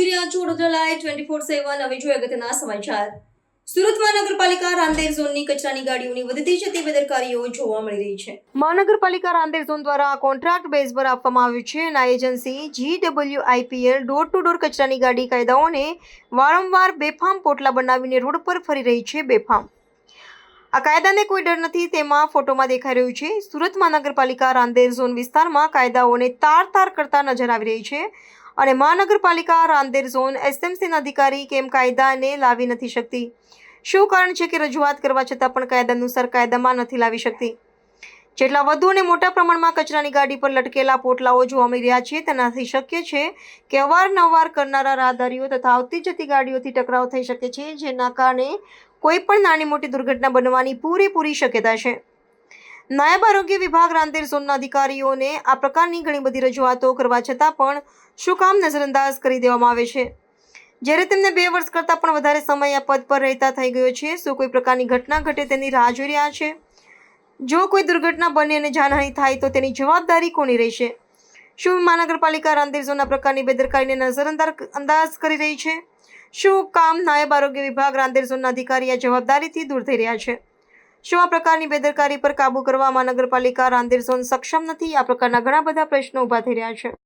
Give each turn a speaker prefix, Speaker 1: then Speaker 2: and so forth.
Speaker 1: Vadodara live twenty four અગત્યના સમાચાર. સુરતમાં નગરપાલિકા રાંદેર ઝોનની કચરાની ગાડીઓની વધતી જતી બેદરકારીઓ જોવા મળી રહી છે. મહાનગરપાલિકા રાંદેર ઝોન દ્વારા કોન્ટ્રાક્ટ બેઝ પર આપવામાં આવ્યું છે અને આ agency GWIPL door to door કચરાની ગાડી કાયદાઓને વારંવાર બેફામ પોટલા બનાવીને રોડ પર ફરી રહી છે બેફામ. આ કાયદાને કોઈ ડર નથી, તેમાં ફોટોમાં દેખાઈ રહ્યું છે. સુરત મહાનગરપાલિકા રાંદેર ઝોન વિસ્તારમાં કાયદાઓને તાર તાર કરતા નજર આવી રહી છે. અને મહાનગરપાલિકા રાંદેર ઝોન એસએમસીના અધિકારી કેમ કાયદાને લાવી નથી શકતી? શું કારણ છે કે રજૂઆત કરવા છતાં પણ કાયદા અનુસાર કાયદામાં નથી લાવી શકતી? જેટલા વધુ અને મોટા પ્રમાણમાં કચરાની ગાડી પર લટકેલા પોટલાઓ જોવા મળી રહ્યા છે, તેનાથી શક્ય છે કે અવારનવાર કરનારા રાહદારીઓ તથા આવતી જતી ગાડીઓથી ટકરાવ થઈ શકે છે, જેના કારણે કોઈ પણ નાની મોટી દુર્ઘટના બનવાની પૂરેપૂરી શક્યતા છે. નાયબ આરોગ્ય વિભાગ રાંદેર ઝોનના અધિકારીઓને આ પ્રકારની ઘણી બધી રજૂઆતો કરવા છતાં પણ શું કામ નજરઅંદાજ કરી દેવામાં આવે છે? જ્યારે તેમને બે વર્ષ કરતાં પણ વધારે સમય આ પદ પર રહેતા થઈ ગયો છે, શું કોઈ પ્રકારની ઘટના ઘટે તેની રાહ જોઈ રહ્યા છે? જો કોઈ દુર્ઘટના બને અને જાનહાનિ થાય તો તેની જવાબદારી કોની રહેશે? શું મહાનગરપાલિકા રાંદેર ઝોનના પ્રકારની બેદરકારીને નજરઅંદાજ અંદાજ કરી રહી છે? શું કામ નાયબ આરોગ્ય વિભાગ રાંદેર ઝોનના અધિકારી આ જવાબદારીથી દૂર થઈ રહ્યા છે? શું આ પ્રકારની બેદરકારી પર કાબૂ કરવા મહાનગરપાલિકા રાંદેર ઝોન સક્ષમ નથી? આ પ્રકારના ઘણા બધા પ્રશ્નો ઊભા થઈ રહ્યા છે.